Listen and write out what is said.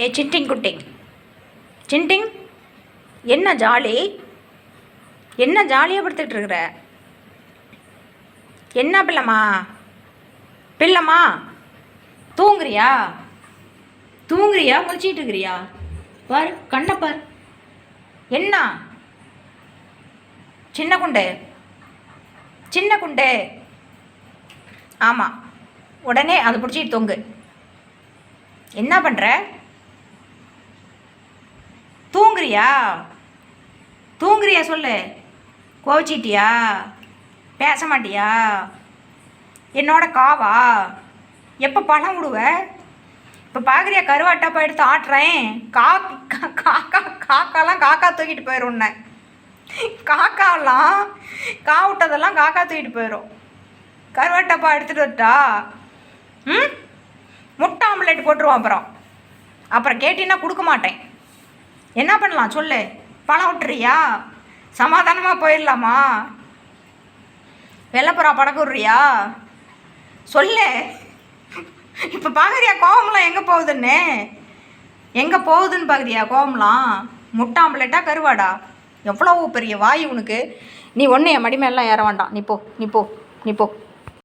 ஏ சின்டிங் குட்டிங். சிண்டிங் என்ன ஜாலி? என்ன ஜாலியாக படுத்துக்கிட்டு இருக்கிற? என்ன பிள்ளைம்மா? பிள்ளைம்மா தூங்குறியா? தூங்குறியா? முழிச்சிட்டு இருக்கிறியா? பார் கண்ணை பார். என்ன? சின்ன குண்டு. சின்ன குண்டு. ஆமாம் உடனே அதை பிடிச்சிட்டு தொங்கு. என்ன பண்ணுற தூங்குறியா? தூங்குறியா சொல்லு. கோச்சிட்டியா பேச மாட்டியா? என்னோட காவா? எப்போ பழம் விடுவ இப்போ பார்க்குறியா கருவாட்டாப்பா எடுத்து ஆட்டுறேன். கா கா- காக்கா காக்காலாம் காக்கா தூக்கிட்டு போயிடும் உன்னை. காக்காலாம் கா விட்டதெல்லாம் காக்கா தூக்கிட்டு போயிடும் கருவாட்டாப்பா எடுத்துகிட்டு வரட்டா? ம்? முட்டை ஆம்லேட் போட்டுருவோம் அப்புறம். அப்புறம் கேட்டின்னா கொடுக்க மாட்டேன். என்ன பண்ணலாம் சொல்லு? பணம் விட்டுறியா சமாதானமாக போயிடலாமா? வெள்ளப்புறா படக்கு விட்றியா சொல்லு. இப்போ பார்க்குறியா கோவம்லாம் எங்கே போகுதுன்னு? எங்கே போகுதுன்னு பார்க்குறியா கோவம்லாம்? முட்டை கருவாடா? எவ்வளோ பெரிய வாய் உனக்கு? நீ ஒன்று என் மடிமையெல்லாம் ஏற வேண்டாம். நீ போ நீ போ நீ போ.